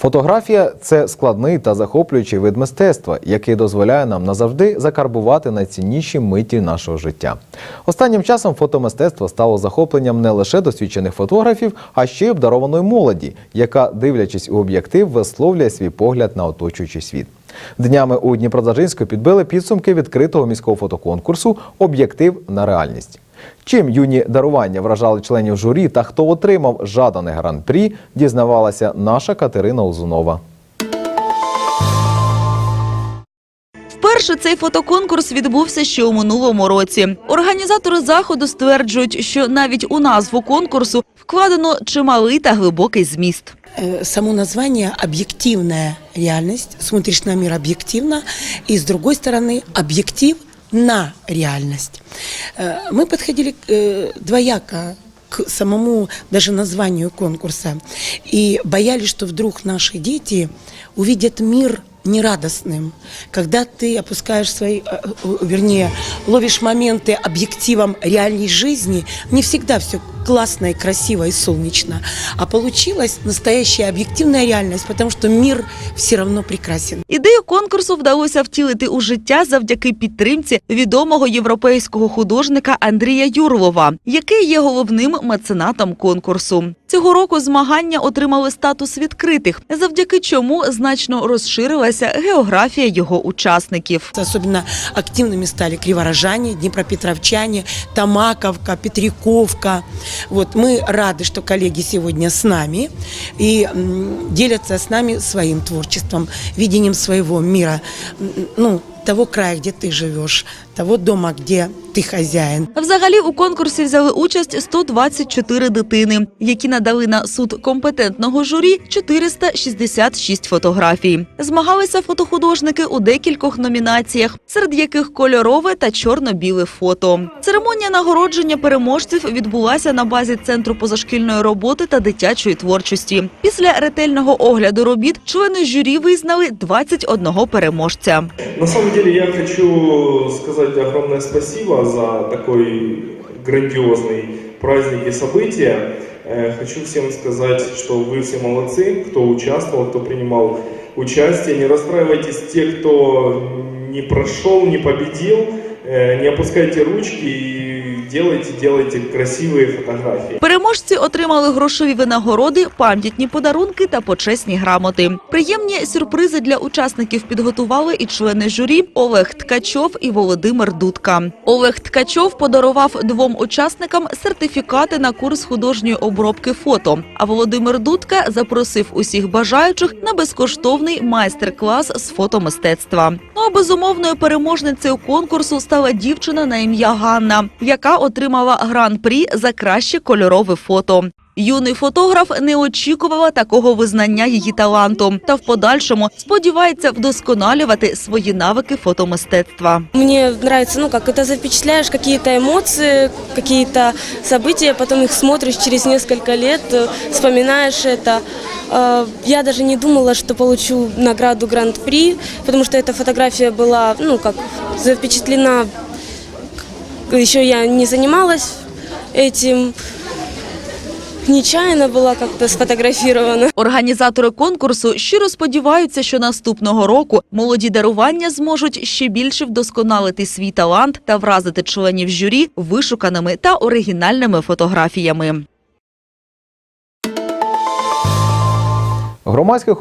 Фотографія це складний та захоплюючий вид мистецтва, який дозволяє нам назавжди закарбувати найцінніші миті нашого життя. Останнім часом фотомистецтво стало захопленням не лише досвідчених фотографів, а ще й обдарованої молоді, яка, дивлячись у об'єктив, висловлює свій погляд на оточуючий світ. Днями у Дніпродзержинську підбили підсумки відкритого міського фотоконкурсу Об'єктив на реальність. Чим юні дарування вражали членів журі та хто отримав жаданий гран-прі, дізнавалася наша Катерина Узунова. Вперше цей фотоконкурс відбувся ще у минулому році. Організатори заходу стверджують, що навіть у назву конкурсу вкладено чималий та глибокий зміст. Э, Само название «объективная реальность», смотришь на мир объективно, и с другой стороны «объектив на реальность». Э, Мы подходили э, двояко к самому даже названию конкурса и боялись, что вдруг наши дети увидят мир нерадостным, когда ты опускаешь свои, э, э, вернее, ловишь моменты объективом реальной жизни, не всегда все классно и красиво и солнечно, а получилась настоящая объективная реальность, потому что мир все равно прекрасен. Ідею конкурсу вдалося втілити у життя завдяки підтримці відомого європейського художника Андрія Юрлова, який є головним меценатом конкурсу. Цього року змагання отримали статус відкритих, завдяки чому значно розширилася географія його учасників. Особенно активными стали криворожане, днепропетровчане, Тамаковка, Петряковка. Вот мы рады, что коллеги сегодня с нами и м, делятся с нами своим творчеством, видением своего мира, м, ну, того края, где ты живешь, того дома, где ты хозяин. Взагалі у конкурсі взяли участь 124 дитини, які надали на суд компетентного журі 466 фотографій. Змагалися фотохудожники у декількох номінаціях, серед яких кольорове та чорно-біле фото. Церемонія нагородження переможців відбулася на базі центру позашкільної роботи та дитячої творчості. Після ретельного огляду робіт члени журі визнали 21 переможця. На самом деле я хочу сказать огромное спасибо за такой грандиозный праздник и событие. Э, Хочу всем сказать, что вы все молодцы, кто участвовал, кто принимал участие. Не расстраивайтесь те, кто не прошел, не победил. Э, Не опускайте ручки и делайте, делайте красивые фотографии. Переможці отримали грошові винагороди, пам'ятні подарунки та почесні грамоти. Приємні сюрпризи для учасників підготували і члени журі Олег Ткачов і Володимир Дудка. Олег Ткачов подарував двом учасникам сертифікати на курс художньої обробки фото. А Володимир Дудка запросив усіх бажаючих на безкоштовний майстер-клас з фотомистецтва. Ну а безумовною переможницею конкурсу стала дівчина на ім'я Ганна, яка отримала гран-прі за краще кольорове фото. Юний фотограф не очікувала такого визнання її таланту та в подальшому сподівається вдосконалювати свої навики фотомистецтва. Мне нравится, ну, как это запечатляешь какие-то эмоции, какие-то события, потом их смотришь через несколько лет, э, вспоминаешь это. Э, Я даже не думала, что получу награду Гранд-при, потому что эта фотография была, ну, как запечатлена, еще я не занималась этим, нечаянно была как-то сфотографирована. Організатори конкурсу щиро сподіваються, що наступного року молоді дарування зможуть ще більше вдосконалити свій талант та вразити членів журі вишуканими та оригінальними фотографіями. Громадських